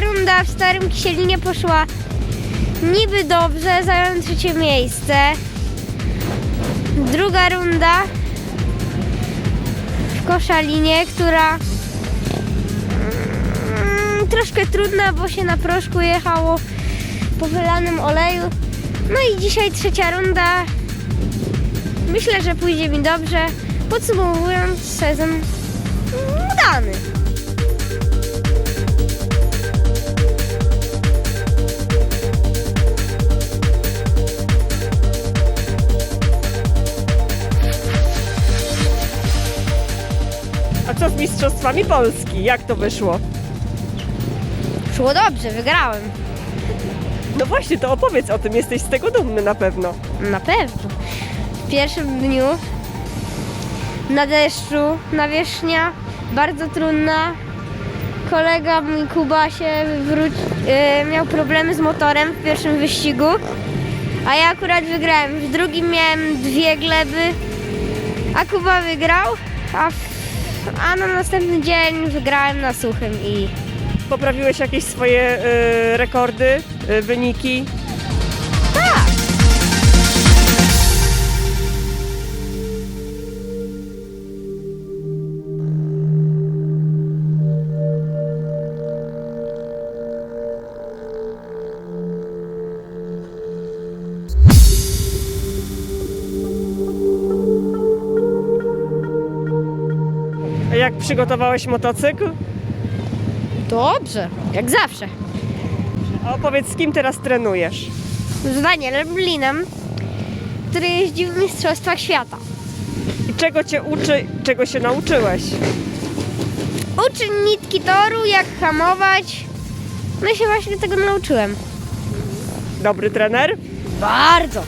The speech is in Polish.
Runda w Starym Kisielinie poszła niby dobrze, zająłem trzecie miejsce. Druga runda w Koszalinie, która mm, troszkę trudna, bo się na proszku jechało po wylanym oleju. No i dzisiaj trzecia runda. Myślę, że pójdzie mi dobrze. Podsumowując, sezon udany. A co z Mistrzostwami Polski? Jak to wyszło? Szło dobrze, wygrałem. No właśnie, to opowiedz o tym, jesteś z tego dumny na pewno. Na pewno. W pierwszym dniu na deszczu, nawierzchnia bardzo trudna. Kolega mój Kuba się wróci, e, miał problemy z motorem w pierwszym wyścigu, a ja akurat wygrałem. W drugim miałem dwie gleby, a Kuba wygrał, a, w, a na następny dzień wygrałem na suchym i Poprawiłeś jakieś swoje y, rekordy, y, wyniki? A jak przygotowałeś motocykl? dobrze, jak zawsze. A opowiedz, z kim teraz trenujesz? Z Danielem Blinem, który jeździł w Mistrzostwach Świata. I czego cię uczy, czego się nauczyłeś? Uczy nitki toru, jak hamować. No i się właśnie tego nauczyłem. Dobry trener? Bardzo.